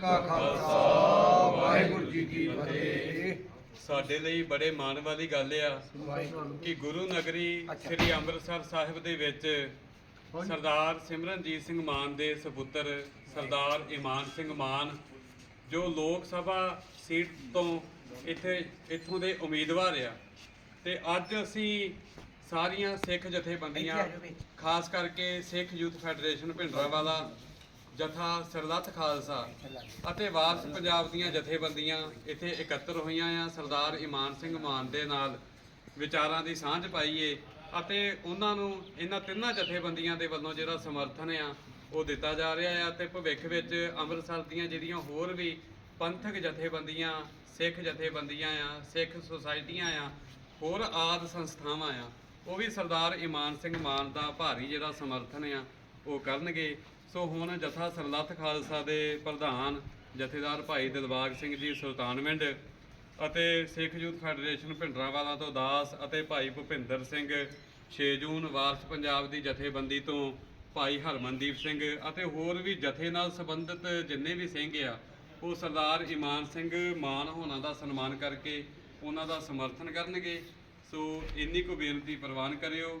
ਕਾ ਖਾਲਸਾ ਵਾਹਿਗੁਰੂ ਜੀ ਕੀ ਫਤਿਹ। ਸਾਡੇ ਲਈ ਬੜੇ ਮਾਣ ਵਾਲੀ ਗੱਲ ਆ ਕਿ ਗੁਰੂ ਨਗਰੀ ਸ੍ਰੀ ਅੰਮ੍ਰਿਤਸਰ ਸਾਹਿਬ ਦੇ ਵਿੱਚ ਸਰਦਾਰ ਸਿਮਰਨਜੀਤ ਸਿੰਘ ਮਾਨ ਦੇ ਸੁਪੁੱਤਰ ਸਰਦਾਰ ਇਮਾਨ ਸਿੰਘ ਮਾਨ ਜੋ ਲੋਕ ਸਭਾ ਸੀਟ ਤੋਂ ਇੱਥੇ ਇੱਥੋਂ ਦੇ ਉਮੀਦਵਾਰ ਆ। ਤੇ ਅੱਜ ਅਸੀਂ ਸਾਰੀਆਂ ਸਿੱਖ ਜਥੇਬੰਦੀਆਂ ਖਾਸ ਕਰਕੇ ਸਿੱਖ ਯੂਥ ਫੈਡਰੇਸ਼ਨ ਭਿੰਡਰਾਂਵਾਲਾ ਜਥਾ ਸਰਲੱਥ ਖਾਲਸਾ ਅਤੇ ਵਾਰਸ ਪੰਜਾਬ ਦੀਆਂ ਜਥੇਬੰਦੀਆਂ ਇੱਥੇ ਇਕੱਤਰ ਹੋਈਆਂ ਆ। ਸਰਦਾਰ ਇਮਾਨ ਸਿੰਘ ਮਾਨ ਦੇ ਨਾਲ ਵਿਚਾਰਾਂ ਦੀ ਸਾਂਝ ਪਾਈਏ ਅਤੇ ਉਹਨਾਂ ਨੂੰ ਇਹਨਾਂ ਤਿੰਨਾਂ ਜਥੇਬੰਦੀਆਂ ਦੇ ਵੱਲੋਂ ਜਿਹੜਾ ਸਮਰਥਨ ਆ, ਉਹ ਦਿੱਤਾ ਜਾ ਰਿਹਾ ਆ ਤੇ ਭਵਿੱਖ ਵਿੱਚ ਅੰਮ੍ਰਿਤਸਰ ਦੀਆਂ ਜਿਹੜੀਆਂ ਹੋਰ ਵੀ ਪੰਥਕ ਜਥੇਬੰਦੀਆਂ, ਸਿੱਖ ਜਥੇਬੰਦੀਆਂ ਆ, ਸਿੱਖ ਸੁਸਾਇਟੀਆਂ ਆ, ਹੋਰ ਆਦ ਸੰਸਥਾਵਾਂ ਆ, ਉਹ ਵੀ ਸਰਦਾਰ ਇਮਾਨ ਸਿੰਘ ਮਾਨ ਦਾ ਭਾਰੀ ਜਿਹੜਾ ਸਮਰਥਨ ਆ, ਉਹ ਕਰਨਗੇ। ਸੋ ਹੁਣ ਜਥਾ ਸਰਲੱਥ ਖਾਲਸਾ ਦੇ ਪ੍ਰਧਾਨ ਜਥੇਦਾਰ ਭਾਈ ਦਿਲਬਾਗ ਸਿੰਘ ਜੀ ਸੁਲਤਾਨਵਿੰਡ ਅਤੇ ਸਿੱਖ ਯੂਥ ਫੈਡਰੇਸ਼ਨ ਭਿੰਡਰਾਂਵਾਲਾ ਤੋਂ ਦਾਸ ਅਤੇ ਭਾਈ ਭੁਪਿੰਦਰ ਸਿੰਘ 6 ਜੂਨ ਵਾਰਸ ਪੰਜਾਬ ਦੀ ਜਥੇਬੰਦੀ ਤੋਂ ਭਾਈ ਹਰਮਨਦੀਪ ਸਿੰਘ ਅਤੇ ਹੋਰ ਵੀ ਜਥੇ ਨਾਲ ਸੰਬੰਧਿਤ ਜਿੰਨੇ ਵੀ ਸਿੰਘ ਆ, ਉਹ ਸਰਦਾਰ ਇਮਾਨ ਸਿੰਘ ਮਾਨ ਹੋਣਾ ਦਾ ਸਨਮਾਨ ਕਰਕੇ ਉਹਨਾਂ ਦਾ ਸਮਰਥਨ ਕਰਨਗੇ। ਸੋ ਇੰਨੀ ਕੁ ਬੇਨਤੀ ਪ੍ਰਵਾਨ ਕਰਿਓ।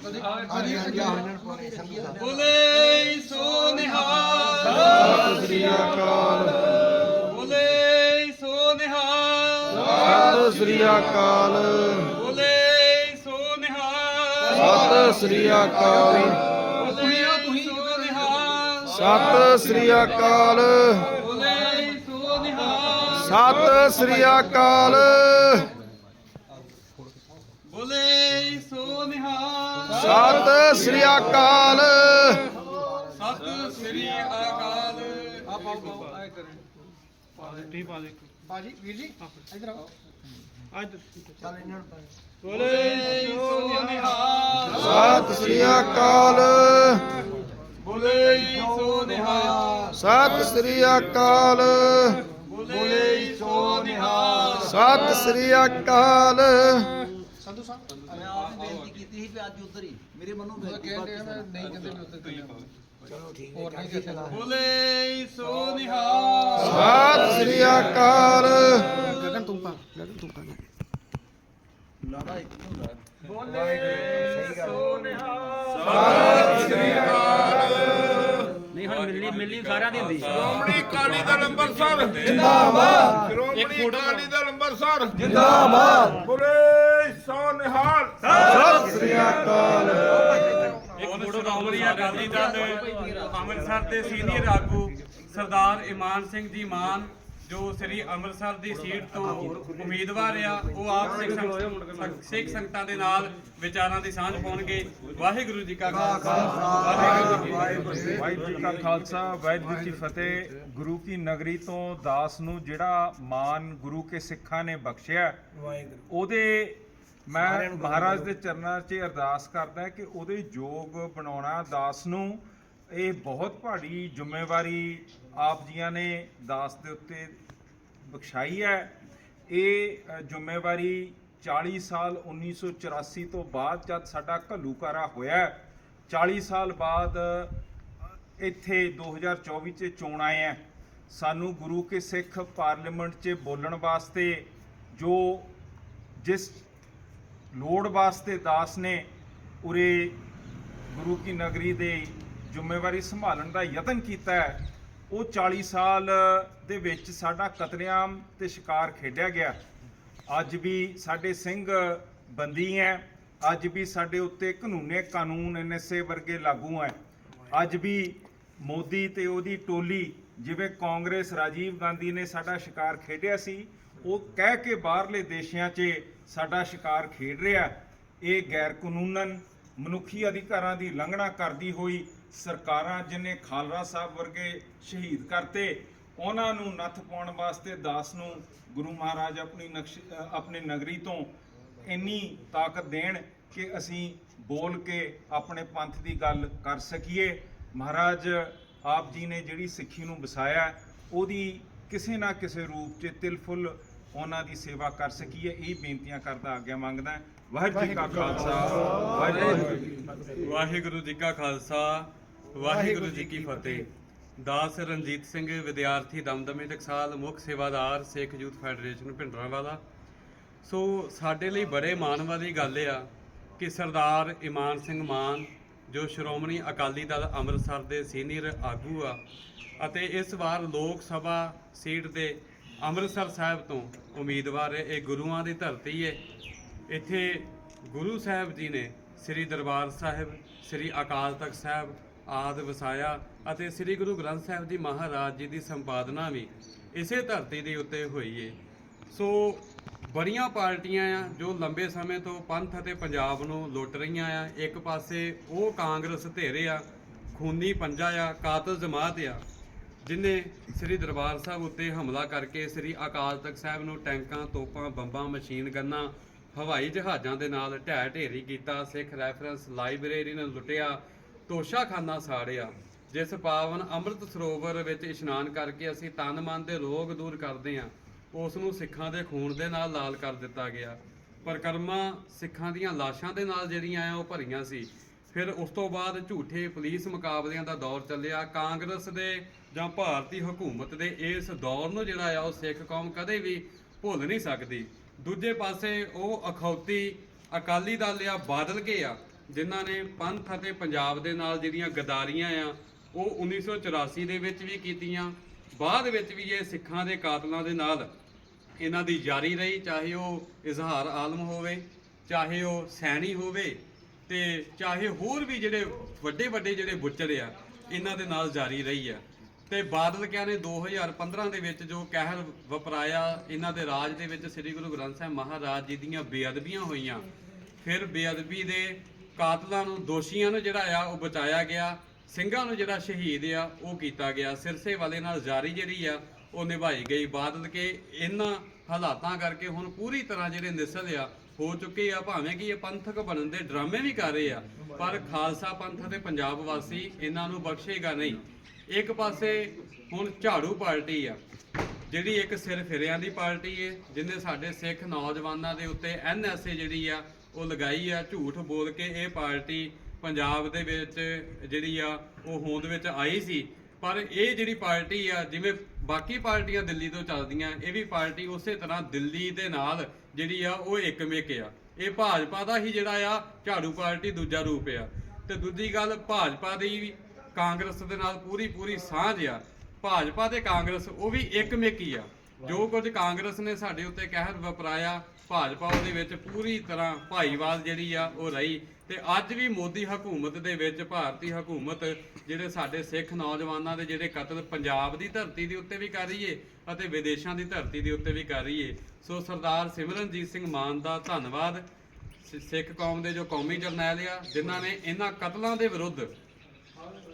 ਹਾਂਜੀ ਹਾਂਜੀ ਆ ਨੂੰ ਪਾਓ ਸੰਧੂ ਸਾਹਿਬ। ਬੋਲੇ ਸੋ ਨਿਹਾਲ। ਸਤਿ ਸ੍ਰੀ ਅਕਾਲ। ਬੋਲੇ ਸੋ ਨਿਹਾਲ। ਸਤਿ ਸ੍ਰੀ ਅਕਾਲ। ਬੋਲੇ ਸੋ ਨਿਹਾਲ। ਸਤਿ ਸ੍ਰੀ ਅਕਾਲ। ਬੋਲੇ ਸੋ ਨਿਹਾਲ। ਸਤਿ ਸ੍ਰੀ ਅਕਾਲ। ਬੋਲੇ ਸੋ ਨਿਹਾਲ। ਸਤਿ ਸ੍ਰੀ ਅਕਾਲ। ਬੋਲੇ ਸੋ ਨਿਹਾਲ। ਸਤਿ ਸ੍ਰੀ ਅਕਾਲ। ਸਤਿ ਸ੍ਰੀ ਅਕਾਲ। ਆ ਪਾਓ ਪਾਓ ਆਏ ਕਰੇ। ਪਾ ਦੇ ਟੀ ਪਾ ਦੇ ਬਾਜੀ ਵੀਰ ਜੀ ਇਧਰ ਆਓ। ਅੱਜ ਚੱਲ ਇਹਨਾਂ ਨੂੰ ਬੋਲੇ ਸੋ ਨਿਹਾਲ ਸਤਿ ਸ੍ਰੀ ਅਕਾਲ। ਬੋਲੇ ਸੋ ਨਿਹਾਲ ਸਤਿ ਸ੍ਰੀ ਅਕਾਲ। ਬੋਲੇ ਸੋ ਨਿਹਾਲ ਸਤਿ ਸ੍ਰੀ ਅਕਾਲ। ਸੰਧੂ ਸਾਹਿਬ ਮੈਂ ਆਪ ਹੀ ਬੇਨਤੀ ਕੀਤੀ ਸੀ ਵੀ ਅੱਜ ਉਧਰ ਹੀ ਮੇਰੇ ਮਨੋਂ ਬੇਨਤੀ ਮੈਂ ਨਹੀਂ ਕਹਿੰਦੇ ਵੀ ਉੱਧਰ ਚਲੋ ਠੀਕ ਹੈ ਹੋਰ ਨਹੀਂ ਦੱਸਣਾ ਬੋਲੇ ਸੋ ਨਿਹਾਲ। ਸਤਿ ਸ੍ਰੀ ਅਕਾਲ। ਗਗਨ ਤੂੰ ਪਾ ਗਗਨ ਤੂੰ ਪਾ। ਲਾੜਾ ਇੱਕ ਹੁੰਦਾ। ਬੋਲੇ ਸੋ ਨਿਹਾਲ। ਨਹੀਂ ਹੁਣ ਮਿਲਣੀ ਮਿਲਣੀ ਸਾਰਿਆਂ ਦੀ ਹੁੰਦੀ। ਸ਼੍ਰੋਮਣੀ ਅਕਾਲੀ ਦਲ ਅੰਮ੍ਰਿਤਸਰ ਜਿੰਦਾਬਾਦ। ਸ਼੍ਰੋਮਣੀ ਅਕਾਲੀ ਦਲ ਅੰਮ੍ਰਿਤਸਰ ਜਿੰਦਾਬਾਦ। ਬੋਲੇ ਸੋ ਨਿਹਾਲ। ਸਤਿ ਸ੍ਰੀ ਅਕਾਲ ਹੁਣ ਸ਼੍ਰੋਮਣੀ ਅਕਾਲੀ ਦਲ ਅੰਮ੍ਰਿਤਸਰ ਦੇ ਸੀਨੀਅਰ ਆਗੂ ਸਰਦਾਰ ਇਮਾਨ ਸਿੰਘ ਜੀ ਮਾਨ ਜੋ ਸ੍ਰੀ ਅੰਮ੍ਰਿਤਸਰ ਦੀ ਸੀਟ ਤੋਂ ਉਮੀਦਵਾਰ ਆ ਉਹ ਆਪ ਸਿੱਖ ਸੰਗ- ਸਿੱਖ ਸੰਗਤਾਂ ਦੇ ਨਾਲ ਵਿਚਾਰਾਂ ਦੀ ਸਾਂਝ ਪਾਉਣਗੇ। ਵਾਹਿਗੁਰੂ ਜੀ ਕਾ ਖਾਲਸਾ। ਵਾਹਿਗੁਰੂ ਜੀ ਕੀ ਖਾਲਸਾ ਵਾਹਿਗੁਰੂ ਜੀ ਫਤਿਹ। ਗੁਰੂ ਕੀ ਨਗਰੀ ਤੋਂ ਦਾਸ ਨੂੰ ਜਿਹੜਾ ਮਾਨ ਗੁਰੂ ਕੇ ਸਿੱਖਾਂ ਨੇ ਬਖਸ਼ਿਆ ਉਹਦੇ ਮੈਂ ਮਹਾਰਾਜ ਦੇ ਚਰਨਾਂ 'ਚ ਅਰਦਾਸ ਕਰਦਾ ਕਿ ਉਹਦੇ ਯੋਗ ਬਣਾਉਣਾ ਦਾਸ ਨੂੰ ਇਹ ਬਹੁਤ ਭਾਰੀ ਜ਼ਿੰਮੇਵਾਰੀ ਆਪ ਜੀਆਂ ਨੇ ਦਾਸ ਦੇ ਉੱਤੇ ਬਖਸ਼ਾਈ ਹੈ। ਇਹ ਜ਼ਿੰਮੇਵਾਰੀ 40 ਸਾਲ 1984 ਤੋਂ ਬਾਅਦ ਜਦ ਸਾਡਾ ਘੱਲੂਕਾਰਾ ਹੋਇਆ ਹੈ, 40 ਸਾਲ ਬਾਅਦ ਇੱਥੇ 2024 ਚ ਚੋਣ ਆਏ ਆ ਸਾਨੂੰ ਗੁਰੂ ਕੇ ਸਿੱਖ ਪਾਰਲੀਮੈਂਟ 'ਚ ਬੋਲਣ ਵਾਸਤੇ ਜੋ ਜਿਸ ਲੋੜ ਵਾਸਤੇ ਦਾਸ ਨੇ ਉਰੇ ਗੁਰੂ ਕੀ ਨਗਰੀ ਦੇ ਜ਼ਿੰਮੇਵਾਰੀ ਸੰਭਾਲਣ ਦਾ ਯਤਨ ਕੀਤਾ ਹੈ। ਉਹ 40 ਸਾਲ ਦੇ ਵਿੱਚ ਸਾਡਾ ਕਤਲੇਆਮ ਤੇ ਸ਼ਿਕਾਰ ਖੇਡਿਆ ਗਿਆ। ਅੱਜ ਵੀ ਸਾਡੇ ਸਿੰਘ ਬੰਦੀ ਹੈ। ਅੱਜ ਵੀ ਸਾਡੇ ਉੱਤੇ ਕਾਨੂੰਨੇ ਕਾਨੂੰਨ ਐਨਐਸਏ ਵਰਗੇ ਲਾਗੂ ਹੈ। ਅੱਜ ਵੀ ਮੋਦੀ ਤੇ ਉਹਦੀ ਟੋਲੀ, ਜਿਵੇਂ ਕਾਂਗਰਸ ਰਾਜੀਵ ਗਾਂਧੀ ਨੇ ਸਾਡਾ ਸ਼ਿਕਾਰ ਖੇਡਿਆ ਸੀ, ਉਹ ਕਹਿ ਕੇ ਬਾਹਰਲੇ ਦੇਸ਼ਾਂ 'ਚ ਸਾਡਾ ਸ਼ਿਕਾਰ ਖੇਡ ਰਿਹਾ। ਇਹ ਗੈਰ ਕਾਨੂੰਨਨ ਮਨੁੱਖੀ ਅਧਿਕਾਰਾਂ ਦੀ ਉਲੰਘਣਾ ਕਰਦੀ ਹੋਈ ਸਰਕਾਰਾਂ ਜਿਨੇ ਖਾਲਰਾ ਸਾਹਿਬ ਵਰਗੇ ਸ਼ਹੀਦ ਕਰਤੇ ਉਹਨਾਂ ਨੂੰ ਨੱਥ ਪਾਉਣ ਵਾਸਤੇ ਦਾਸ ਨੂੰ ਗੁਰੂ ਮਹਾਰਾਜ ਆਪਣੀ ਨਕਸ਼ ਅ, ਆਪਣੇ ਨਗਰੀ ਤੋਂ ਇੰਨੀ ਤਾਕਤ ਦੇਣ ਕਿ ਅਸੀਂ ਬੋਲ ਕੇ ਆਪਣੇ ਪੰਥ ਦੀ ਗੱਲ ਕਰ ਸਕੀਏ। ਮਹਾਰਾਜ ਆਪ ਜੀ ਨੇ ਜਿਹੜੀ ਸਿੱਖੀ ਨੂੰ ਵਸਾਇਆ ਉਹਦੀ ਕਿਸੇ ਨਾ ਕਿਸੇ ਰੂਪ 'ਚ ਤਿਲਫੁੱਲ ਉਹਨਾਂ ਦੀ ਸੇਵਾ ਕਰ ਸਕੀਏ ਇਹ ਬੇਨਤੀਆਂ ਕਰਦਾ ਆਗਿਆ ਮੰਗਦਾ ਵਾਹਿਗੁਰੂ ਜੀ ਕਾ ਖਾਲਸਾ ਵਾਹਿਗੁਰੂ ਜੀ ਕੀ ਫਤਿਹ ਵਾਹਿਗੁਰੂ ਜੀ ਕਾ ਖਾਲਸਾ। ਵਾਹਿਗੁਰੂ ਜੀ ਕੀ ਫਤਿਹ। ਦਾਸ ਰਣਜੀਤ ਸਿੰਘ ਵਿਦਿਆਰਥੀ ਦਮਦਮੇ ਟਕਸਾਲ ਮੁੱਖ ਸੇਵਾਦਾਰ Sikh youth federation Bhindranwala. So ਸਾਡੇ ਲਈ ਬੜੇ ਮਾਣ ਵਾਲੀ ਗੱਲ ਆ ਕਿ ਸਰਦਾਰ ਇਮਾਨ ਸਿੰਘ ਮਾਨ ਜੋ ਸ਼੍ਰੋਮਣੀ ਅਕਾਲੀ ਦਲ ਅੰਮ੍ਰਿਤਸਰ ਦੇ ਸੀਨੀਅਰ ਆਗੂ ਆ ਅਤੇ ਇਸ ਵਾਰ ਲੋਕ ਸਭਾ ਸੀਟ ਦੇ ਅੰਮ੍ਰਿਤਸਰ ਸਾਹਿਬ ਤੋਂ ਉਮੀਦਵਾਰ ਹੈ ਇਹ ਗੁਰੂਆਂ ਦੀ ਧਰਤੀ ਹੈ ਇੱਥੇ ਗੁਰੂ ਸਾਹਿਬ ਜੀ ਨੇ ਸ੍ਰੀ ਦਰਬਾਰ ਸਾਹਿਬ, ਸ੍ਰੀ ਅਕਾਲ ਤਖਤ ਸਾਹਿਬ ਆਦਿ ਵਸਾਇਆ ਅਤੇ ਸ੍ਰੀ ਗੁਰੂ ਗ੍ਰੰਥ ਸਾਹਿਬ ਜੀ ਮਹਾਰਾਜ ਜੀ ਦੀ ਸੰਪਾਦਨਾ ਵੀ ਇਸੇ ਧਰਤੀ ਦੇ ਉੱਤੇ ਹੋਈ ਏ। ਸੋ ਬੜੀਆਂ ਪਾਰਟੀਆਂ ਆ ਜੋ ਲੰਬੇ ਸਮੇਂ ਤੋਂ ਪੰਥ ਅਤੇ ਪੰਜਾਬ ਨੂੰ ਲੁੱਟ ਰਹੀਆਂ ਆ। ਇੱਕ ਪਾਸੇ ਉਹ ਕਾਂਗਰਸ ਧੇਰੇ ਆ, ਖੂਨੀ ਪੰਜਾ ਆ, ਕਾਤਲ ਜਮਾਤ ਆ। ਜਿਨੇ ਸ੍ਰੀ ਦਰਬਾਰ ਸਾਹਿਬ ਉੱਤੇ ਹਮਲਾ ਕਰਕੇ ਸ੍ਰੀ ਅਕਾਲ ਤਖਤ ਸਾਹਿਬ ਨੂੰ ਟੈਂਕਾਂ, ਤੋਪਾਂ, ਬੰਬਾਂ, ਮਸ਼ੀਨ ਗੰਨਾਂ, ਹਵਾਈ ਜਹਾਜ਼ਾਂ ਦੇ ਨਾਲ ਢਹਿ ਢੇਰੀ ਕੀਤਾ, ਸਿੱਖ ਰੈਫਰੈਂਸ ਲਾਇਬ੍ਰੇਰੀ ਨੂੰ ਲੁੱਟਿਆ, ਤੋਸ਼ਾਖਾਨਾ ਸਾੜਿਆ। ਜਿਸ ਪਾਵਨ ਅੰਮ੍ਰਿਤ ਸਰੋਵਰ ਵਿੱਚ ਇਸ਼ਨਾਨ ਕਰਕੇ ਅਸੀਂ ਤਨ ਮਨ ਦੇ ਰੋਗ ਦੂਰ ਕਰਦੇ ਹਾਂ, ਉਸ ਨੂੰ ਸਿੱਖਾਂ ਦੇ ਖੂਨ ਦੇ ਨਾਲ ਲਾਲ ਕਰ ਦਿੱਤਾ ਗਿਆ। ਪਰਕਰਮਾ ਸਿੱਖਾਂ ਦੀਆਂ ਲਾਸ਼ਾਂ ਦੇ ਨਾਲ ਜਿਹੜੀਆਂ ਆ, ਉਹ ਭਰੀਆਂ ਸੀ। ਫਿਰ ਉਸ ਤੋਂ ਬਾਅਦ ਝੂਠੇ ਪੁਲਿਸ ਮੁਕਾਬਲਿਆਂ ਦਾ ਦੌਰ ਚੱਲਿਆ। ਕਾਂਗਰਸ ਦੇ ਜਾਂ ਭਾਰਤੀ ਹਕੂਮਤ ਦੇ ਇਸ ਦੌਰ ਨੂੰ ਜਿਹੜਾ ਆ ਉਹ ਸਿੱਖ ਕੌਮ ਕਦੇ ਵੀ ਭੁੱਲ ਨਹੀਂ ਸਕਦੀ। ਦੂਜੇ ਪਾਸੇ ਉਹ ਅਖੌਤੀ ਅਕਾਲੀ ਦਲ ਆ, ਬਾਦਲ ਕੇ ਆ, ਜਿਨ੍ਹਾਂ ਨੇ ਪੰਥ ਅਤੇ ਪੰਜਾਬ ਦੇ ਨਾਲ ਜਿਹੜੀਆਂ ਗਦਾਰੀਆਂ ਆ, ਉਹ 1984 ਦੇ ਵਿੱਚ ਵੀ ਕੀਤੀਆਂ। ਬਾਅਦ ਵਿੱਚ ਵੀ ਇਹ ਸਿੱਖਾਂ ਦੇ ਕਾਤਲਾਂ ਦੇ ਨਾਲ ਇਹਨਾਂ ਦੀ ਜਾਰੀ ਰਹੀ, ਚਾਹੇ ਉਹ ਇਜ਼ਹਾਰ ਆਲਮ ਹੋਵੇ, ਚਾਹੇ ਉਹ ਸੈਣੀ ਹੋਵੇ ਤੇ ਚਾਹੇ ਹੋਰ ਵੀ ਜਿਹੜੇ ਵੱਡੇ ਵੱਡੇ ਜਿਹੜੇ ਬੁੱਚੜ ਆ, ਇਹਨਾਂ ਦੇ ਨਾਲ ਜਾਰੀ ਰਹੀ ਆ। ਤੇ ਬਾਦਲ ਕਿਆ ਨੇ 2015 ਦੇ ਵਿੱਚ ਜੋ ਕਹਿਰ ਵਪਰਾਇਆ, ਇਹਨਾਂ ਦੇ ਰਾਜ ਦੇ ਵਿੱਚ ਸ੍ਰੀ ਗੁਰੂ ਗ੍ਰੰਥ ਸਾਹਿਬ ਮਹਾਰਾਜ ਜੀ ਦੀਆਂ ਬੇਅਦਬੀਆਂ ਹੋਈਆਂ। ਫਿਰ ਬੇਅਦਬੀ ਦੇ ਕਾਤਲਾਂ ਨੂੰ, ਦੋਸ਼ੀਆਂ ਨੂੰ ਜਿਹੜਾ ਆ, ਉਹ ਬਚਾਇਆ ਗਿਆ। ਸਿੰਘਾਂ ਨੂੰ ਜਿਹੜਾ ਸ਼ਹੀਦ ਆ, ਉਹ ਕੀਤਾ ਗਿਆ। ਸਿਰਸੇ ਵਾਲੇ ਨਾਲ ਜਾਰੀ ਜਿਹੜੀ ਆ, ਉਹ ਨਿਭਾਈ ਗਈ। ਬਾਦਲ ਕੇ ਇਹਨਾਂ ਹਾਲਾਤਾਂ ਕਰਕੇ ਹੁਣ ਪੂਰੀ ਤਰ੍ਹਾਂ ਜਿਹੜੇ ਨਿਸਲ ਆ ਹੋ ਚੁੱਕੇ ਆ, ਭਾਵੇਂ ਕਿ ਇਹ ਪੰਥਕ ਬਣਨ ਦੇ ਡਰਾਮੇ ਵੀ ਕਰ ਰਹੇ ਆ, ਪਰ ਖਾਲਸਾ ਪੰਥ ਅਤੇ ਪੰਜਾਬ ਵਾਸੀ ਇਹਨਾਂ ਨੂੰ ਬਖਸ਼ੇਗਾ ਨਹੀਂ। ਇੱਕ ਪਾਸੇ ਹੁਣ ਝਾੜੂ ਪਾਰਟੀ ਆ, ਜਿਹੜੀ ਇੱਕ ਸਿਰ ਫਿਰਿਆਂ ਦੀ ਪਾਰਟੀ ਏ, ਜਿਨੇ ਸਾਡੇ ਸਿੱਖ ਨੌਜਵਾਨਾਂ ਦੇ ਉੱਤੇ ਐਨਐਸਏ ਜਿਹੜੀ ਆ, ਉਹ ਲਗਾਈ ਆ, ਝੂਠ ਬੋਲ ਕੇ ਇਹ ਪਾਰਟੀ ਪੰਜਾਬ ਦੇ ਵਿੱਚ ਜਿਹੜੀ ਆ, ਉਹ ਹੋਂਦ ਵਿੱਚ ਆਈ ਸੀ। ਪਰ ਇਹ ਜਿਹੜੀ ਪਾਰਟੀ ਆ, ਜਿਵੇਂ ਬਾਕੀ ਪਾਰਟੀਆਂ ਦਿੱਲੀ ਤੋਂ ਚੱਲਦੀਆਂ, ਇਹ ਵੀ ਪਾਰਟੀ ਉਸੇ ਤਰ੍ਹਾਂ ਦਿੱਲੀ ਦੇ ਨਾਲ ਜਿਹੜੀ ਆ, ਉਹ ਇੱਕ ਮਿਕ ਆ। ਇਹ ਭਾਜਪਾ ਦਾ ਹੀ ਜਿਹੜਾ ਆ, ਝਾੜੂ ਪਾਰਟੀ ਦੂਜਾ ਰੂਪ ਆ। ਤੇ ਦੂਜੀ ਗੱਲ, ਭਾਜਪਾ ਦੀ ਵੀ ਕਾਂਗਰਸ ਦੇ ਨਾਲ ਪੂਰੀ ਪੂਰੀ ਸਾਂਝ ਆ। ਭਾਜਪਾ ਤੇ ਕਾਂਗਰਸ, ਉਹ ਵੀ ਇੱਕ ਮਿਕ ਹੀ ਆ। ਜੋ ਕੁਝ ਕਾਂਗਰਸ ਨੇ ਸਾਡੇ ਉੱਤੇ ਕਹਿਰ ਵਪਰਾਇਆ ਭਾਜਪਾ ਉਹਦੇ ਵਿੱਚ ਪੂਰੀ ਤਰ੍ਹਾਂ ਭਾਈਵਾਲ ਜਿਹੜੀ ਆ ਉਹ ਰਹੀ ਤੇ ਅੱਜ ਵੀ ਮੋਦੀ ਹਕੂਮਤ ਦੇ ਵਿੱਚ ਭਾਰਤੀ ਹਕੂਮਤ ਜਿਹੜੇ ਸਾਡੇ ਸਿੱਖ ਨੌਜਵਾਨਾਂ ਦੇ ਜਿਹੜੇ ਕਤਲ ਪੰਜਾਬ ਦੀ ਧਰਤੀ ਦੇ ਉੱਤੇ ਵੀ ਕਰ ਰਹੀ ਏ ਅਤੇ ਵਿਦੇਸ਼ਾਂ ਦੀ ਧਰਤੀ ਦੇ ਉੱਤੇ ਵੀ ਕਰ ਰਹੀ ਏ। ਸੋ ਸਰਦਾਰ ਸਿਮਰਨਜੀਤ ਸਿੰਘ ਮਾਨ ਦਾ ਧੰਨਵਾਦ। ਸਿ- ਸਿੱਖ ਕੌਮ ਦੇ ਜੋ ਕੌਮੀ ਜਰਨੈਲ ਆ, ਜਿਨ੍ਹਾਂ ਨੇ ਇਹਨਾਂ ਕਤਲਾਂ ਦੇ ਵਿਰੁੱਧ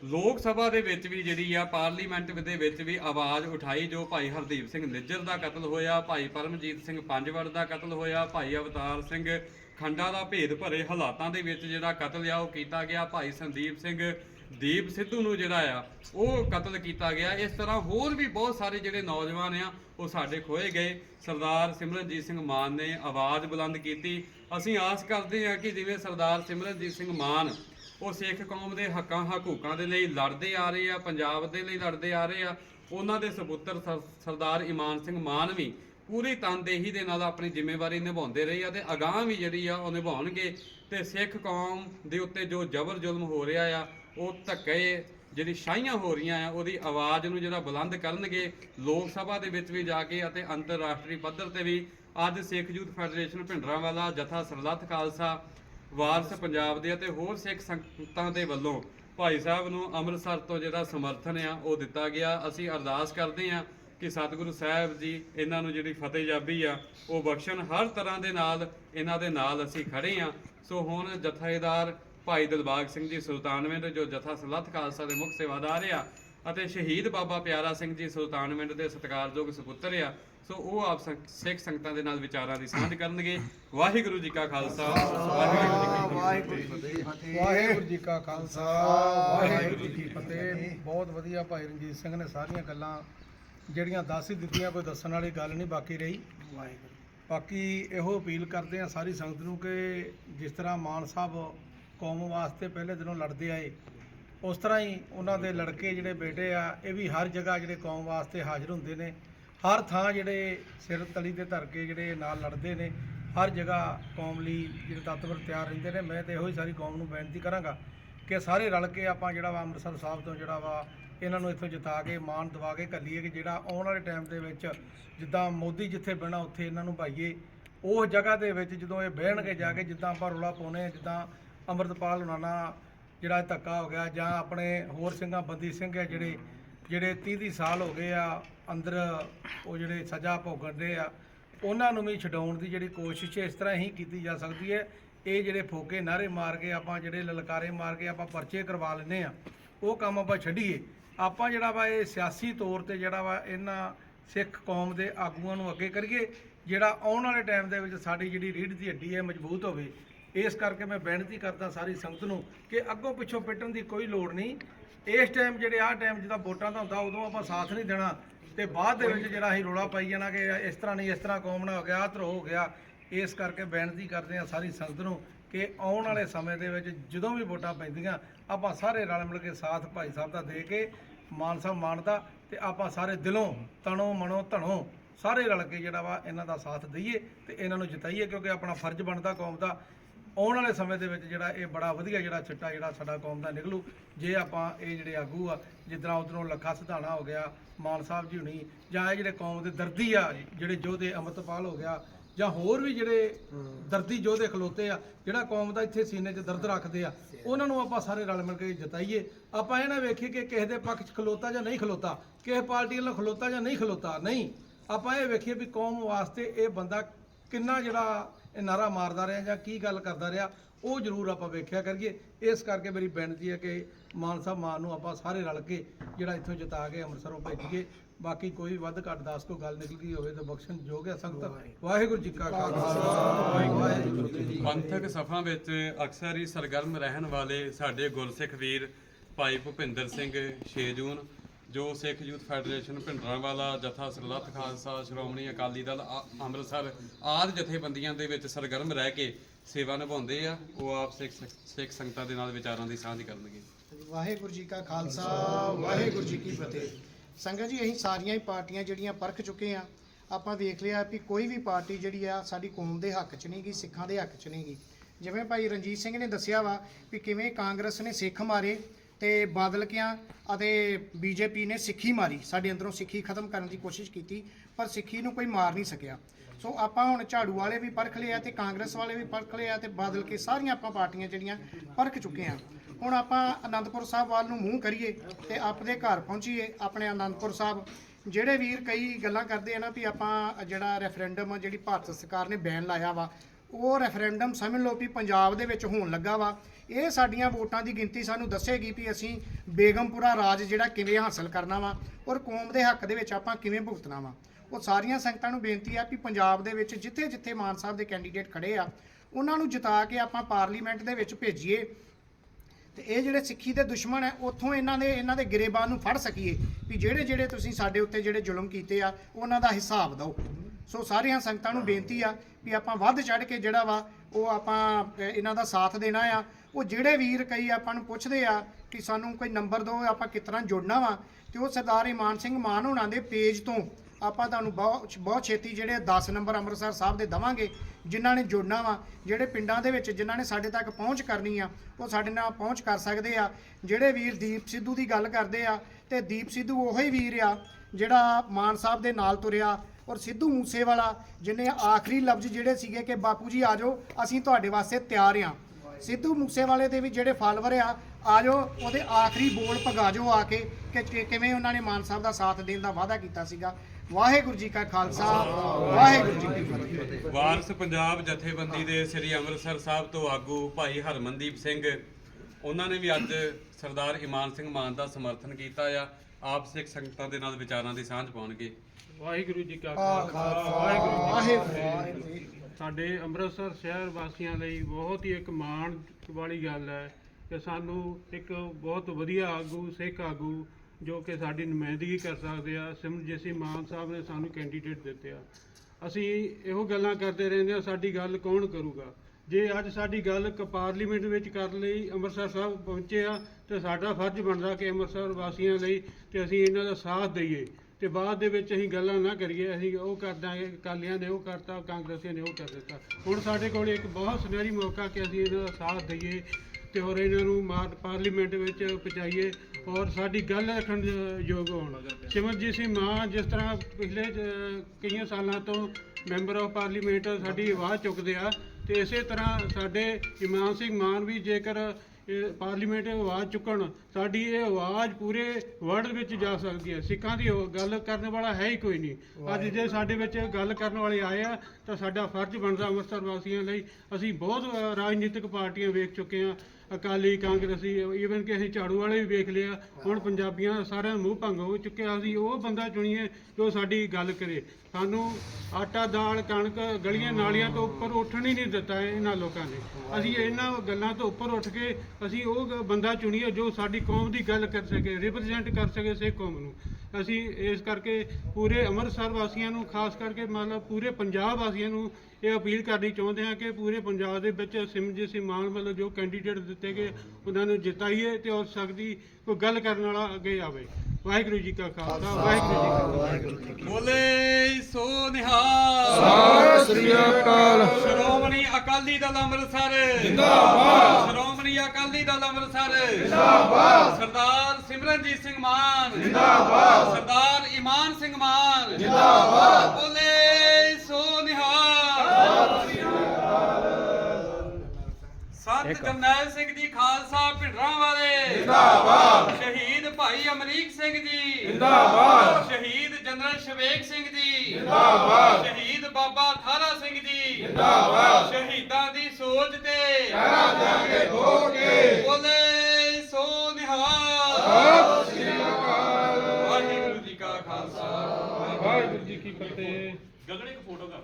ਲੋਕ ਸਭਾ ਦੇ ਵਿੱਚ ਵੀ ਜਿਹੜੀ ਆ, ਪਾਰਲੀਮੈਂਟ ਦੇ ਵਿੱਚ ਵੀ ਆਵਾਜ਼ ਉਠਾਈ ਜੋ ਭਾਈ ਹਰਦੀਪ ਸਿੰਘ ਨਿੱਜਰ ਦਾ ਕਤਲ ਹੋਇਆ, ਭਾਈ ਪਰਮਜੀਤ ਸਿੰਘ ਪੰਜਵੜ ਦਾ ਕਤਲ ਹੋਇਆ, ਭਾਈ ਅਵਤਾਰ ਸਿੰਘ ਖੰਡਾ ਦਾ ਭੇਦ ਭਰੇ ਹਾਲਾਤਾਂ ਦੇ ਵਿੱਚ ਜਿਹੜਾ ਕਤਲ ਆ, ਉਹ ਕੀਤਾ ਗਿਆ। ਭਾਈ ਸੰਦੀਪ ਸਿੰਘ ਦੀਪ ਸਿੱਧੂ ਨੂੰ ਜਿਹੜਾ ਆ, ਉਹ ਕਤਲ ਕੀਤਾ ਗਿਆ। ਇਸ ਤਰ੍ਹਾਂ ਹੋਰ ਵੀ ਬਹੁਤ ਸਾਰੇ ਜਿਹੜੇ ਨੌਜਵਾਨ ਆ, ਉਹ ਸਾਡੇ ਖੋਏ ਗਏ। ਸਰਦਾਰ ਸਿਮਰਨਜੀਤ ਸਿੰਘ ਮਾਨ ਨੇ ਆਵਾਜ਼ ਬੁਲੰਦ ਕੀਤੀ। ਅਸੀਂ ਆਸ ਕਰਦੇ ਹਾਂ ਕਿ ਜਿਵੇਂ ਸਰਦਾਰ ਸਿਮਰਨਜੀਤ ਸਿੰਘ ਮਾਨ ਉਹ ਸਿੱਖ ਕੌਮ ਦੇ ਹੱਕਾਂ ਹਕੂਕਾਂ ਦੇ ਲਈ ਲੜਦੇ ਆ ਰਹੇ ਆ, ਪੰਜਾਬ ਦੇ ਲਈ ਲੜਦੇ ਆ ਰਹੇ ਆ, ਉਹਨਾਂ ਦੇ ਸਪੁੱਤਰ ਸਰਦਾਰ ਇਮਾਨ ਸਿੰਘ ਮਾਨ ਵੀ ਪੂਰੀ ਤਨਦੇਹੀ ਦੇ ਨਾਲ ਆਪਣੀ ਜ਼ਿੰਮੇਵਾਰੀ ਨਿਭਾਉਂਦੇ ਰਹੇ ਆ ਤੇ ਅਗਾਹ ਵੀ ਜਿਹੜੀ ਆ ਉਹ ਨਿਭਾਉਣਗੇ ਤੇ ਸਿੱਖ ਕੌਮ ਦੇ ਉੱਤੇ ਜੋ ਜ਼ਬਰ ਜ਼ੁਲਮ ਹੋ ਰਿਹਾ ਆ, ਉਹ ਧੱਕੇ ਜਿਹੜੀ ਸ਼ਾਹੀਆਂ ਹੋ ਰਹੀਆਂ ਆ, ਉਹਦੀ ਆਵਾਜ਼ ਨੂੰ ਜਿਹੜਾ ਬੁਲੰਦ ਕਰਨਗੇ, ਲੋਕ ਸਭਾ ਦੇ ਵਿੱਚ ਵੀ ਜਾ ਕੇ ਅਤੇ ਅੰਤਰਰਾਸ਼ਟਰੀ ਪੱਧਰ ਤੇ ਵੀ ਅੱਜ ਸਿੱਖ ਯੂਥ ਫੈਡਰੇਸ਼ਨ ਭਿੰਡਰਾਂਵਾਲਾ, ਜਥਾ ਸਰਲੱਥ ਖਾਲਸਾ ਵਾਰਸ ਪੰਜਾਬ ਦੇ ਅਤੇ ਹੋਰ ਸਿੱਖ ਸੰਗਤਾਂ ਦੇ ਵੱਲੋਂ ਭਾਈ ਸਾਹਿਬ ਨੂੰ ਅੰਮ੍ਰਿਤਸਰ ਤੋਂ ਜਿਹੜਾ ਸਮਰਥਨ ਆ, ਉਹ ਦਿੱਤਾ ਗਿਆ। ਅਸੀਂ ਅਰਦਾਸ ਕਰਦੇ ਆ ਕਿ ਸਤਿਗੁਰੂ ਸਾਹਿਬ ਜੀ ਇਹਨਾਂ ਨੂੰ ਜਿਹੜੀ ਫਤਿਹਯਾਬੀ ਆ, ਉਹ ਬਖਸ਼ਣ। ਹਰ ਤਰ੍ਹਾਂ ਦੇ ਨਾਲ ਇਹਨਾਂ ਦੇ ਨਾਲ ਅਸੀਂ ਖੜੇ ਆ ਸੋ ਹੁਣ ਜਥੇਦਾਰ ਭਾਈ ਦਿਲਬਾਗ ਸਿੰਘ ਜੀ ਸੁਲਤਾਨਵੇਂ ਜੋ ਜਥਾ ਸਲੱਥ ਖਾਲਸਾ ਦੇ ਮੁੱਖ ਸੇਵਾਦਾਰ ਆ, ਅਤੇ ਸ਼ਹੀਦ ਬਾਬਾ ਪਿਆਰਾ ਸਿੰਘ ਜੀ ਸੁਲਤਾਨਵਿੰਡ ਦੇ ਸਤਿਕਾਰਯੋਗ ਸੁਪੁੱਤਰ ਆ ਸੋ ਉਹ ਆਪ ਸੰਗ- ਸਿੱਖ ਸੰਗਤਾਂ ਦੇ ਨਾਲ ਵਿਚਾਰਾਂ ਦੀ ਸਾਂਝ ਕਰਨਗੇ। ਵਾਹਿਗੁਰੂ ਜੀ ਕਾ ਖਾਲਸਾ ਵਾਹਿਗੁਰੂ ਜੀ ਕੀ ਫਤਿਹ। ਵਾਹਿਗੁਰੂ ਜੀ ਕਾ ਖਾਲਸਾ ਵਾਹਿਗੁਰੂ ਜੀ ਕੀ ਫਤਿਹ। ਬਹੁਤ ਵਧੀਆ ਭਾਈ ਰਣਜੀਤ ਸਿੰਘ ਨੇ ਸਾਰੀਆਂ ਗੱਲਾਂ ਜਿਹੜੀਆਂ ਦੱਸ ਹੀ ਦਿੱਤੀਆਂ ਕੋਈ ਦੱਸਣ ਵਾਲੀ ਗੱਲ ਨਹੀਂ ਬਾਕੀ ਰਹੀ। ਵਾਹਿਗੁਰੂ। ਬਾਕੀ ਇਹੋ ਅਪੀਲ ਕਰਦੇ ਆ ਸਾਰੀ ਸੰਗਤ ਨੂੰ ਕਿ ਜਿਸ ਤਰ੍ਹਾਂ ਮਾਨ ਸਾਹਿਬ ਕੌਮ ਵਾਸਤੇ ਪਹਿਲੇ ਦਿਨੋਂ ਲੜਦੇ ਆਏ ਉਸ ਤਰ੍ਹਾਂ ਹੀ ਉਹਨਾਂ ਦੇ ਲੜਕੇ ਜਿਹੜੇ ਬੇਟੇ ਆ ਇਹ ਵੀ ਹਰ ਜਗ੍ਹਾ ਜਿਹੜੇ ਕੌਮ ਵਾਸਤੇ ਹਾਜ਼ਰ ਹੁੰਦੇ ਨੇ। ਹਰ ਥਾਂ ਜਿਹੜੇ ਸਿਰ ਤਲੀ ਤੇ ਧਰ ਕੇ ਜਿਹੜੇ ਨਾਲ ਲੜਦੇ ਨੇ, ਹਰ ਜਗ੍ਹਾ ਕੌਮ ਲਈ ਜਿਹੜੇ ਤਤਪਰ ਤਿਆਰ ਰਹਿੰਦੇ ਨੇ। ਮੈਂ ਤੇ ਇਹੋ ਹੀ ਸਾਰੀ ਕੌਮ ਨੂੰ ਬੇਨਤੀ ਕਰਾਂਗਾ ਕਿ ਸਾਰੇ ਰਲ ਕੇ ਆਪਾਂ ਜਿਹੜਾ ਵਾ ਅੰਮ੍ਰਿਤਸਰ ਸਾਹਿਬ ਤੋਂ ਜਿਹੜਾ ਵਾ ਇਹਨਾਂ ਨੂੰ ਇੱਥੋਂ ਜਿਤਾ ਕੇ, ਮਾਣ ਦਵਾ ਕੇ ਕੱਲੀਏ ਕਿ ਜਿਹੜਾ ਆਉਣ ਵਾਲੇ ਟਾਈਮ ਦੇ ਵਿੱਚ ਜਿੱਦਾਂ ਮੋਦੀ ਜਿੱਥੇ ਬਹਿਣਾ ਉੱਥੇ ਇਹਨਾਂ ਨੂੰ ਭਾਈਏ, ਉਹ ਜਗ੍ਹਾ ਦੇ ਵਿੱਚ ਜਦੋਂ ਇਹ ਬਹਿਣਗੇ ਜਾ ਕੇ ਜਿੱਦਾਂ ਆਪਾਂ ਰੌਲਾ ਪਾਉਨੇ ਆ ਜਿੱਦਾਂ ਅੰਮ੍ਰਿਤਪਾਲ ਹੁਣਾਂ ਜਿਹੜਾ ਧੱਕਾ ਹੋ ਗਿਆ ਜਾਂ ਆਪਣੇ ਹੋਰ ਸਿੰਘਾਂ, ਬੰਦੀ ਸਿੰਘ ਹੈ ਜਿਹੜੇ ਜਿਹੜੇ 30 30 ਸਾਲ ਹੋ ਗਏ ਆ, ਅੰਦਰ ਉਹ ਜਿਹੜੇ ਸਜ਼ਾ ਭੋਗਣ ਭੋਗਣਦੇ ਆ, ਉਹਨਾਂ ਨੂੰ ਵੀ ਛਡਾਉਣ ਦੀ ਜਿਹੜੀ ਕੋਸ਼ਿਸ਼ ਇਸ ਤਰ੍ਹਾਂ ਹੀ ਕੀਤੀ ਜਾ ਸਕਦੀ ਹੈ। ਇਹ ਜਿਹੜੇ ਫੋਕੇ ਨਾਰੇ ਮਾਰ ਕੇ ਆਪਾਂ ਜਿਹੜੇ ਲਲਕਾਰੇ ਮਾਰ ਕੇ ਆਪਾਂ ਪਰਚੇ ਕਰਵਾ ਲੈਂਦੇ ਆ, ਉਹ ਕੰਮ ਆਪਾਂ ਛੱਡੀਏ। ਆਪਾਂ ਜਿਹੜਾ ਵਾ ਇਹ ਸਿਆਸੀ ਤੌਰ ਤੇ ਜਿਹੜਾ ਵਾ ਇਹਨਾਂ ਸਿੱਖ ਕੌਮ ਦੇ ਆਗੂਆਂ ਨੂੰ ਅੱਗੇ ਕਰੀਏ, ਜਿਹੜਾ ਆਉਣ ਵਾਲੇ ਟਾਈਮ ਦੇ ਵਿੱਚ ਸਾਡੀ ਜਿਹੜੀ ਰੀੜ੍ਹ ਦੀ ਹੱਡੀ ਹੈ ਮਜ਼ਬੂਤ ਹੋਵੇ। ਇਸ ਕਰਕੇ ਮੈਂ ਬੇਨਤੀ ਕਰਦਾ ਸਾਰੀ ਸੰਗਤ ਨੂੰ ਕਿ ਅੱਗੋਂ ਪਿੱਛੋਂ ਪਿੱਟਣ ਦੀ ਕੋਈ ਲੋੜ ਨਹੀਂ। ਇਸ ਟਾਈਮ ਜਿਹੜੇ ਆਹ ਟਾਈਮ ਜਿਹਦਾ ਵੋਟਾਂ ਦਾ ਹੁੰਦਾ, ਉਦੋਂ ਆਪਾਂ ਸਾਥ ਨਹੀਂ ਦੇਣਾ। ਤੇ ਬਾਅਦ ਦੇ ਵਿੱਚ ਜਿਹੜਾ ਅਸੀਂ ਰੋਲਾ ਪਾਈ ਜਾਣਾ ਕਿ ਇਸ ਤਰ੍ਹਾਂ ਨਹੀਂ, ਇਸ ਤਰ੍ਹਾਂ ਕੌਮ ਨਾਲ ਹੋ ਗਿਆ ਆਹ ਧਰੋ ਹੋ ਗਿਆ ਇਸ ਕਰਕੇ ਬੇਨਤੀ ਕਰਦੇ ਆ ਸਾਰੀ ਸੰਗਤ ਨੂੰ ਕਿ ਆਉਣ ਵਾਲੇ ਸਮੇਂ ਦੇ ਵਿੱਚ ਜਦੋਂ ਵੀ ਵੋਟਾਂ ਪੈਂਦੀਆਂ, ਆਪਾਂ ਸਾਰੇ ਰਲ ਮਿਲ ਕੇ ਸਾਥ ਭਾਈ ਸਾਹਿਬ ਦਾ ਦੇ ਕੇ ਮਾਨ ਸਾਹਿਬ ਮਾਨਦਾ ਤੇ ਆਪਾਂ ਸਾਰੇ ਦਿਲੋਂ ਤਣੋਂ ਮਨੋਂ ਧਣੋਂ ਸਾਰੇ ਰਲ ਕੇ ਜਿਹੜਾ ਵਾ ਇਹਨਾਂ ਦਾ ਸਾਥ ਦਈਏ ਤੇ ਇਹਨਾਂ ਨੂੰ ਜਿਤਾਈਏ ਕਿਉਂਕਿ ਆਪਣਾ ਫਰਜ਼ ਬਣਦਾ ਕੌਮ ਦਾ। ਆਉਣ ਵਾਲੇ ਸਮੇਂ ਦੇ ਵਿੱਚ ਜਿਹੜਾ ਇਹ ਬੜਾ ਵਧੀਆ ਜਿਹੜਾ ਛਿੱਟਾ ਜਿਹੜਾ ਸਾਡਾ ਕੌਮ ਦਾ ਨਿਕਲੂ, ਜੇ ਆਪਾਂ ਇਹ ਜਿਹੜੇ ਆਗੂ ਆ, ਜਿੱਦਾਂ ਉਧਰੋਂ ਲੱਖਾ ਸਿਧਾਣਾ ਹੋ ਗਿਆ, ਮਾਨ ਸਾਹਿਬ ਜੀ ਹੁਣੀ, ਜਾਂ ਇਹ ਜਿਹੜੇ ਕੌਮ ਦੇ ਦਰਦੀ ਆ, ਜਿਹੜੇ ਯੋਧੇ ਅੰਮ੍ਰਿਤਪਾਲ ਹੋ ਗਿਆ, ਜਾਂ ਹੋਰ ਵੀ ਜਿਹੜੇ ਦਰਦੀ ਯੋਧੇ ਖਲੋਤੇ ਆ, ਜਿਹੜਾ ਕੌਮ ਦਾ ਇੱਥੇ ਸੀਨੇ 'ਚ ਦਰਦ ਰੱਖਦੇ ਆ, ਉਹਨਾਂ ਨੂੰ ਆਪਾਂ ਸਾਰੇ ਰਲ ਮਿਲ ਕੇ ਜਿਤਾਈਏ। ਆਪਾਂ ਇਹ ਨਾ ਵੇਖੀਏ ਕਿ ਕਿਸੇ ਦੇ ਪੱਖ 'ਚ ਖਲੋਤਾ ਜਾਂ ਨਹੀਂ ਖਲੋਤਾ, ਕਿਸੇ ਪਾਰਟੀ ਵੱਲੋਂ ਖਲੋਤਾ ਜਾਂ ਨਹੀਂ ਖਲੋਤਾ, ਨਹੀਂ। ਆਪਾਂ ਇਹ ਵੇਖੀਏ ਵੀ ਕੌਮ ਵਾਸਤੇ ਇਹ ਬੰਦਾ ਕਿੰਨਾ ਜਿਹੜਾ ਇਹ ਨਾਰਾ ਮਾਰਦਾ ਰਿਹਾ ਜਾਂ ਕੀ ਗੱਲ ਕਰਦਾ ਰਿਹਾ ਉਹ ਜ਼ਰੂਰ ਆਪਾਂ ਵੇਖਿਆ ਕਰੀਏ। ਇਸ ਕਰਕੇ ਮੇਰੀ ਬੇਨਤੀ ਹੈ ਕਿ ਮਾਨ ਸਾਹਿਬ ਮਾਨ ਨੂੰ ਆਪਾਂ ਸਾਰੇ ਰਲ ਕੇ ਜਿਹੜਾ ਇੱਥੋਂ ਜਿਤਾ ਕੇ ਅੰਮ੍ਰਿਤਸਰੋਂ ਭੇਜੀਏ ਬਾਕੀ ਕੋਈ ਵੱਧ ਘੱਟ ਦੱਸ ਕੋਈ ਗੱਲ ਨਿਕਲ ਗਈ ਹੋਵੇ ਤਾਂ ਬਖਸ਼ਣ ਯੋਗ ਹੈ ਸੰਗਤ। ਵਾਹਿਗੁਰੂ ਜੀ ਕਾ ਖਾਲਸਾ। ਵਾਹਿਗੁਰੂ ਜੀ ਕੀ ਫਤਿਹ। ਪੰਥਕ ਸਫਾ ਵਿੱਚ ਅਕਸਰ ਹੀ ਸਰਗਰਮ ਰਹਿਣ ਵਾਲੇ ਸਾਡੇ ਗੁਰਸਿੱਖ ਵੀਰ ਭਾਈ ਭੁਪਿੰਦਰ ਸਿੰਘ 6 ਜੂਨ ਜੋ ਸਿੱਖ ਯੂਥ ਫੈਡਰੇਸ਼ਨ ਭਿੰਡਰਾਂਵਾਲਾ, ਜਥਾ ਸਰਲੱਥ ਖਾਲਸਾ, ਸ਼੍ਰੋਮਣੀ ਅਕਾਲੀ ਦਲ, ਆ- ਅੰਮ੍ਰਿਤਸਰ, ਆਦਿ ਜਥੇਬੰਦੀਆਂ ਦੇ ਵਿੱਚ ਸਰਗਰਮ ਰਹਿ ਕੇ ਸੇਵਾ ਨਿਭਾਉਂਦੇ ਆ, ਉਹ ਆਪ ਸਿੱਖ ਸਿੱਖ ਸੰਗਤਾਂ ਦੇ ਨਾਲ ਵਿਚਾਰਾਂ ਦੀ ਸਾਂਝ ਕਰਨਗੇ। ਵਾਹਿਗੁਰੂ ਜੀ ਕਾ ਖਾਲਸਾ, ਵਾਹਿਗੁਰੂ ਜੀ ਕੀ ਫਤਿਹ। ਸੰਗਤ ਜੀ, ਅਸੀਂ ਸਾਰੀਆਂ ਹੀ ਪਾਰਟੀਆਂ ਜਿਹੜੀਆਂ ਪਰਖ ਚੁੱਕੇ ਆ ਆਪਾਂ ਦੇਖ ਲਿਆ ਵੀ ਕੋਈ ਵੀ ਪਾਰਟੀ ਜਿਹੜੀ ਆ, ਸਾਡੀ ਕੌਮ ਦੇ ਹੱਕ 'ਚ ਨਹੀਂ ਗੀ ਸਿੱਖਾਂ ਦੇ ਹੱਕ 'ਚ ਨਹੀਂ ਗੀ ਜਿਵੇਂ ਭਾਈ ਰਣਜੀਤ ਸਿੰਘ ਨੇ ਦੱਸਿਆ ਵਾ ਵੀ ਕਿਵੇਂ ਕਾਂਗਰਸ ਨੇ ਸਿੱਖ ਮਾਰੇ ਤੇ ਬਾਦਲ ਕਿਆਂ ਅਤੇ ਬੀਜੇਪੀ ਨੇ ਸਿੱਖੀ ਮਾਰੀ। ਸਾਡੇ ਅੰਦਰੋਂ ਸਿੱਖੀ ਖਤਮ ਕਰਨ ਦੀ ਕੋਸ਼ਿਸ਼ ਕੀਤੀ, ਪਰ ਸਿੱਖੀ ਨੂੰ ਕੋਈ ਮਾਰ ਨਹੀਂ ਸਕਿਆ। ਸੋ ਆਪਾਂ ਹੁਣ ਝਾੜੂ ਵਾਲੇ ਵੀ ਪਰਖ ਲਿਆ ਤੇ ਕਾਂਗਰਸ ਵਾਲੇ ਵੀ ਪਰਖ ਲਿਆ ਤੇ ਬਾਦਲ ਕੇ ਸਾਰੀਆਂ ਆਪਾਂ ਪਾਰਟੀਆਂ ਜਿਹੜੀਆਂ ਪਰਖ ਚੁੱਕੇ ਆ। ਹੁਣ ਆਪਾਂ ਆਨੰਦਪੁਰ ਸਾਹਿਬ ਵੱਲ ਨੂੰ ਮੂੰਹ ਕਰੀਏ ਤੇ ਆਪਣੇ ਘਰ ਪਹੁੰਚੀਏ, ਆਪਣੇ ਆਨੰਦਪੁਰ ਸਾਹਿਬ। ਜਿਹੜੇ ਵੀਰ ਕਈ ਗੱਲਾਂ ਕਰਦੇ ਆ ਨਾ ਵੀ ਆਪਾਂ ਜਿਹੜਾ ਰੈਫਰੈਂਡਮ ਜਿਹੜੀ ਭਾਰਤ ਸਰਕਾਰ ਨੇ ਬੈਨ ਲਾਇਆ ਵਾ ਉਹ ਰੈਫਰੈਂਡਮ ਸਮਝ ਲਓ ਵੀ ਪੰਜਾਬ ਦੇ ਵਿੱਚ ਹੋਣ ਲੱਗਾ ਵਾ। ਇਹ ਸਾਡੀਆਂ ਵੋਟਾਂ ਦੀ ਗਿਣਤੀ ਸਾਨੂੰ ਦੱਸੇਗੀ ਵੀ ਅਸੀਂ ਬੇਗਮਪੁਰਾ ਰਾਜ ਜਿਹੜਾ ਕਿਵੇਂ ਹਾਸਲ ਕਰਨਾ ਵਾ ਔਰ ਕੌਮ ਦੇ ਹੱਕ ਦੇ ਵਿੱਚ ਆਪਾਂ ਕਿਵੇਂ ਭੁਗਤਣਾ ਵਾ। ਉਹ ਸਾਰੀਆਂ ਸੰਗਤਾਂ ਨੂੰ ਬੇਨਤੀ ਆ ਵੀ ਪੰਜਾਬ ਦੇ ਵਿੱਚ ਜਿੱਥੇ ਜਿੱਥੇ ਮਾਨ ਸਾਹਿਬ ਦੇ ਕੈਂਡੀਡੇਟ ਖੜੇ ਆ, ਉਹਨਾਂ ਨੂੰ ਜਿਤਾ ਕੇ ਆਪਾਂ ਪਾਰਲੀਮੈਂਟ ਦੇ ਵਿੱਚ ਭੇਜੀਏ। ਤੇ ਇਹ ਜਿਹੜੇ ਸਿੱਖੀ ਦੇ ਦੁਸ਼ਮਣ ਹੈ ਉੱਥੋਂ ਇਹਨਾਂ ਦੇ ਇਹਨਾਂ ਦੇ ਗਰੇਬਾਨ ਨੂੰ ਫੜ ਸਕੀਏ ਵੀ ਜਿਹੜੇ ਜਿਹੜੇ ਤੁਸੀਂ ਸਾਡੇ ਉੱਤੇ ਜਿਹੜੇ ਜ਼ੁਲਮ ਕੀਤੇ ਆ, ਉਹਨਾਂ ਦਾ ਹਿਸਾਬ ਦਿਓ। ਸੋ ਸਾਰੀਆਂ ਸੰਗਤਾਂ ਨੂੰ ਬੇਨਤੀ ਆ ਵੀ ਆਪਾਂ ਵੱਧ ਚੜ ਕੇ ਜਿਹੜਾ ਵਾ ਉਹ ਆਪਾਂ ਇਹਨਾਂ ਦਾ ਸਾਥ ਦੇਣਾ ਆ। ਉਹ ਜਿਹੜੇ ਵੀਰ ਕਈ ਆਪਾਂ ਨੂੰ ਪੁੱਛਦੇ ਆ ਕਿ ਸਾਨੂੰ ਕੋਈ ਨੰਬਰ ਦਿਓ ਆਪਾਂ ਕਿਸ ਤਰ੍ਹਾਂ ਜੁੜਨਾ ਵਾ, ਤੇ ਉਹ ਸਰਦਾਰ ਇਮਾਨ ਸਿੰਘ ਮਾਨ ਹੋਣਾ ਦੇ ਪੇਜ ਤੋਂ ਆਪਾਂ ਤੁਹਾਨੂੰ ਬਹੁਤ ਬਹੁਤ ਛੇਤੀ ਜਿਹੜੇ 10 ਨੰਬਰ ਅੰਮ੍ਰਿਤਸਰ ਸਾਹਿਬ ਦੇ ਦਵਾਂਗੇ, ਜਿਨ੍ਹਾਂ ਨੇ ਜੁੜਨਾ ਵਾ, ਜਿਹੜੇ ਪਿੰਡਾਂ ਦੇ ਵਿੱਚ ਜਿਨ੍ਹਾਂ ਨੇ ਸਾਡੇ ਤੱਕ ਪਹੁੰਚ ਕਰਨੀ ਆ, ਉਹ ਸਾਡੇ ਨਾਲ ਪਹੁੰਚ ਕਰ ਸਕਦੇ ਆ। ਜਿਹੜੇ ਵੀਰ ਦੀਪ ਸਿੱਧੂ ਦੀ ਗੱਲ ਕਰਦੇ ਆ, ਤੇ ਦੀਪ ਸਿੱਧੂ ਉਹੀ ਵੀਰ ਆ, ਜਿਹੜਾ ਮਾਨ ਸਾਹਿਬ ਦੇ ਨਾਲ ਤੁਰਿਆ ਔਰ ਸਿੱਧੂ ਮੂਸੇਵਾਲਾ ਜਿਹਨੇ ਆਖਰੀ ਲਫ਼ਜ਼ ਜਿਹੜੇ ਸੀਗੇ ਕਿ ਬਾਪੂ ਜੀ ਆ ਜਾਓ, ਅਸੀਂ ਤੁਹਾਡੇ ਵਾਸਤੇ ਤਿਆਰ ਆ। ਸਿੱਧੂ ਮੂਸੇਵਾਲੇ ਦੇ ਵੀ ਜਿਹੜੇ ਫਾਲੋਅਰ ਆ ਆ ਉਹਦੇ ਆਖਰੀ ਬੋਲ ਭਗਾ ਆ ਕੇ ਕਿ ਕਿਵੇਂ ਉਹਨਾਂ ਨੇ ਮਾਨ ਸਾਹਿਬ ਦਾ ਸਾਥ ਦੇਣ ਦਾ ਵਾਅਦਾ ਕੀਤਾ ਸੀਗਾ। ਵਾਹਿਗੁਰੂ ਜੀ ਕਾ ਖਾਲਸਾ, ਵਾਹਿਗੁਰੂ ਜੀ ਕੀ ਫਤਿਹ। ਵਾਰਸ ਪੰਜਾਬ ਜਥੇਬੰਦੀ ਦੇ ਸ੍ਰੀ ਅੰਮ੍ਰਿਤਸਰ ਸਾਹਿਬ ਤੋਂ ਆਗੂ ਭਾਈ ਹਰਮਨਦੀਪ ਸਿੰਘ, ਉਹਨਾਂ ਨੇ ਵੀ ਅੱਜ ਸਰਦਾਰ ਇਮਾਨ ਸਿੰਘ ਮਾਨ ਦਾ ਸਮਰਥਨ ਕੀਤਾ ਆ। ਆਪ ਸਿੱਖ ਸੰਗਤਾਂ ਦੇ ਨਾਲ ਵਿਚਾਰਾਂ ਦੀ ਸਾਂਝ ਪਾਉਣਗੇ। ਵਾਹਿਗੁਰੂ ਜੀ ਕਾ ਖਾਲਸਾ ਵਾਹਿਗੁਰੂ ਜੀ ਸਾਡੇ ਅੰਮ੍ਰਿਤਸਰ ਸ਼ਹਿਰ ਵਾਸੀਆਂ ਲਈ ਬਹੁਤ ਹੀ ਇੱਕ ਮਾਣ ਵਾਲੀ ਗੱਲ ਹੈ ਕਿ ਸਾਨੂੰ ਇੱਕ ਬਹੁਤ ਵਧੀਆ ਆਗੂ ਸਿੱਖ ਆਗੂ ਜੋ ਕਿ ਸਾਡੀ ਨੁਮਾਇੰਦਗੀ ਕਰ ਸਕਦੇ ਆ ਸਿਮਰਜੀਤ ਸਿੰਘ ਮਾਨ ਸਾਹਿਬ ਨੇ ਸਾਨੂੰ ਕੈਂਡੀਡੇਟ ਦਿੱਤੇ ਆ। ਅਸੀਂ ਇਹੋ ਗੱਲਾਂ ਕਰਦੇ ਰਹਿੰਦੇ ਆ ਸਾਡੀ ਗੱਲ ਕੌਣ ਕਰੂਗਾ? ਜੇ ਅੱਜ ਸਾਡੀ ਗੱਲ ਕ ਪਾਰਲੀਮੈਂਟ ਵਿੱਚ ਕਰਨ ਲਈ, ਅੰਮ੍ਰਿਤਸਰ ਸਾਹਿਬ ਪਹੁੰਚੇ ਆ, ਤੇ ਸਾਡਾ ਫਰਜ਼ ਬਣਦਾ ਕਿ ਅੰਮ੍ਰਿਤਸਰ ਵਾਸੀਆਂ ਲਈ ਤੇ ਅਸੀਂ ਇਹਨਾਂ ਦਾ ਸਾਥ ਦਈਏ। ਤੇ ਬਾਅਦ ਦੇ ਵਿੱਚ ਅਸੀਂ ਗੱਲਾਂ ਨਾ ਕਰੀਏ, ਅਸੀਂ ਉਹ ਕਰ ਦਾਂਗੇ, ਅਕਾਲੀਆਂ ਨੇ ਉਹ ਕਰਤਾ, ਕਾਂਗਰਸੀਆਂ ਨੇ ਉਹ ਕਰ ਦਿੱਤਾ। ਹੁਣ ਸਾਡੇ ਕੋਲ ਇੱਕ ਬਹੁਤ ਸੁਨਹਿਰੀ ਮੌਕਾ ਕਿ ਅਸੀਂ ਇਹਨਾਂ ਦਾ ਸਾਥ ਦਈਏ ਤੇ ਹੋਰ ਇਹਨਾਂ ਨੂੰ ਮਾਰ ਪਾਰਲੀਮੈਂਟ ਵਿੱਚ ਪਹੁੰਚਾਈਏ ਔਰ ਸਾਡੀ ਗੱਲ ਰੱਖਣ ਯੋਗ ਹੋਣ। ਸਿਮਰਜੀਤ ਸਿੰਘ ਮਾਨ ਜਿਸ ਤਰ੍ਹਾਂ ਪਿਛਲੇ ਕਈਆਂ ਸਾਲਾਂ ਤੋਂ ਮੈਂਬਰ ਆਫ ਪਾਰਲੀਮੈਂਟ ਸਾਡੀ ਆਵਾਜ਼ ਚੁੱਕਦੇ ਆ ਤੇ ਇਸੇ ਤਰ੍ਹਾਂ ਸਾਡੇ ਇਮਾਨ ਸਿੰਘ ਮਾਨ ਵੀ ਜੇਕਰ ਪਾਰਲੀਮੈਂਟ ਆਵਾਜ਼ ਚੁੱਕਣ ਸਾਡੀ ਇਹ ਆਵਾਜ਼ ਪੂਰੇ ਵਰਲਡ ਵਿੱਚ ਜਾ ਸਕਦੀ ਹੈ। ਸਿੱਖਾਂ ਦੀ ਗੱਲ ਕਰਨ ਵਾਲਾ ਹੈ ਹੀ ਕੋਈ ਨਹੀਂ। ਅੱਜ ਜੇ ਸਾਡੇ ਵਿੱਚ ਗੱਲ ਕਰਨ ਵਾਲੇ ਆਏ ਆ ਤਾਂ ਸਾਡਾ ਫਰਜ਼ ਬਣਦਾ ਅੰਮ੍ਰਿਤਸਰ ਵਾਸੀਆਂ ਲਈ ਅਸੀਂ ਬਹੁਤ ਰਾਜਨੀਤਿਕ ਪਾਰਟੀਆਂ ਵੇਖ ਚੁੱਕੇ ਆ ਅਕਾਲੀ ਕਾਂਗਰਸੀ ਈਵਨ ਕਿ ਅਸੀਂ ਝਾੜੂ ਵਾਲੇ ਵੀ ਵੇਖ ਲਿਆ, ਹੁਣ ਪੰਜਾਬੀਆਂ ਸਾਰਿਆਂ ਦਾ ਮੂੰਹ ਭੰਗ ਹੋ ਚੁੱਕਿਆ ਅਸੀਂ ਉਹ ਬੰਦਾ ਚੁਣੀਏ ਜੋ ਸਾਡੀ ਗੱਲ ਕਰੇ। ਸਾਨੂੰ ਆਟਾ, ਦਾਲ, ਕਣਕ ਗਲੀਆਂ ਨਾਲੀਆਂ ਤੋਂ ਉੱਪਰ ਉੱਠਣ ਹੀ ਨਹੀਂ ਦਿੱਤਾ ਇਹਨਾਂ ਲੋਕਾਂ ਨੇ। ਅਸੀਂ ਇਹਨਾਂ ਗੱਲਾਂ ਤੋਂ ਉੱਪਰ ਉੱਠ ਕੇ ਅਸੀਂ ਉਹ ਗ- ਬੰਦਾ ਚੁਣੀਏ ਜੋ ਸਾਡੀ ਕੌਮ ਦੀ ਗੱਲ ਕਰ ਸਕੇ ਰਿਪਰੈਜ਼ੈਂਟ ਕਰ ਸਕੇ ਸਿੱਖ ਕੌਮ ਨੂੰ। ਅਸੀਂ ਇਸ ਕਰਕੇ ਪੂਰੇ ਅੰਮ੍ਰਿਤਸਰ ਵਾਸੀਆਂ ਨੂੰ, ਖਾਸ ਕਰਕੇ ਮਤਲਬ ਪੂਰੇ ਪੰਜਾਬ ਵਾਸੀਆਂ ਨੂੰ ਇਹ ਅਪੀਲ ਕਰਨੀ ਚਾਹੁੰਦੇ ਹਾਂ ਕਿ ਪੂਰੇ ਪੰਜਾਬ ਦੇ ਵਿੱਚ ਸਿਮਰਜੀਤ ਸਿੰਘ ਮਾਨ ਵੱਲੋਂ ਜੋ ਕੈਂਡੀਡੇਟ ਦਿੱਤੇ ਗਏ ਉਹਨਾਂ ਨੂੰ ਜਿਤਾਈਏ ਤੇ ਔਰ ਸਕਦੀ ਕੋਈ ਗੱਲ ਕਰਨ ਵਾਲਾ ਅੱਗੇ ਆਵੇ। ਵਾਹਿਗੁਰੂ ਜੀ ਕਾ ਖਾਲਸਾ ਵਾਹਿਗੁਰੂ ਜੀ ਕੀ ਫਤਿਹ। ਬੋਲੇ ਸੋ ਨਿਹਾਲ। ਸਤਿ ਸ੍ਰੀ ਅਕਾਲ। ਸ਼੍ਰੋਮਣੀ ਅਕਾਲੀ ਦਲ ਅੰਮ੍ਰਿਤਸਰ। ਜਿੰਦਾਬਾਦ। ਸ਼੍ਰੋਮਣੀ ਅਕਾਲੀ ਦਲ ਅੰਮ੍ਰਿਤਸਰ। ਜਿੰਦਾਬਾਦ। ਸਰਦਾਰ ਸਿਮਰਨਜੀਤ ਸਿੰਘ ਮਾਨ। ਜਿੰਦਾਬਾਦ। ਸਰਦਾਰ ਇਮਾਨ ਸਿੰਘ ਮਾਨ। ਜਿੰਦਾਬਾਦ। ਸੰਤ ਜਰਨੈਲ ਸਿੰਘ ਜੀ ਖਾਲਸਾ ਭਿੰਡਰਾਂ ਵਾਲੇ। ਜਿੰਦਾਬਾਦ। ਸ਼ਹੀਦ ਭਾਈ ਅਮਰੀਕ ਸਿੰਘ ਜੀ। ਜਿੰਦਾਬਾਦ। ਸ਼ਹੀਦ ਜਨਰਲ ਸ਼ਵੇਕ ਸਿੰਘ ਜੀ। ਜਿੰਦਾਬਾਦ। ਸ਼ਹੀਦ ਬਾਬਾ ਖਾਰਾ ਸਿੰਘ ਜੀ। ਜਿੰਦਾਬਾਦ। ਸ਼ਹੀਦਾਂ ਦੀ ਸੋਚ ਤੇ। ਕਰਾ ਦਿਆਂਗੇ ਠੋਕੇ ਬੋਲੇ ਸੋ ਨਿਹਾਲ। ਸਤਿ ਸ੍ਰੀ ਅਕਾਲ। ਵਾਹਿਗੁਰੂ ਜੀ ਕਾ ਖਾਲਸਾ। ਵਾਹਿਗੁਰੂ ਜੀ ਕੀ ਫਤਿਹ। ਗਗਨ ਇੱਕ ਫੋਟੋ ਕਰ।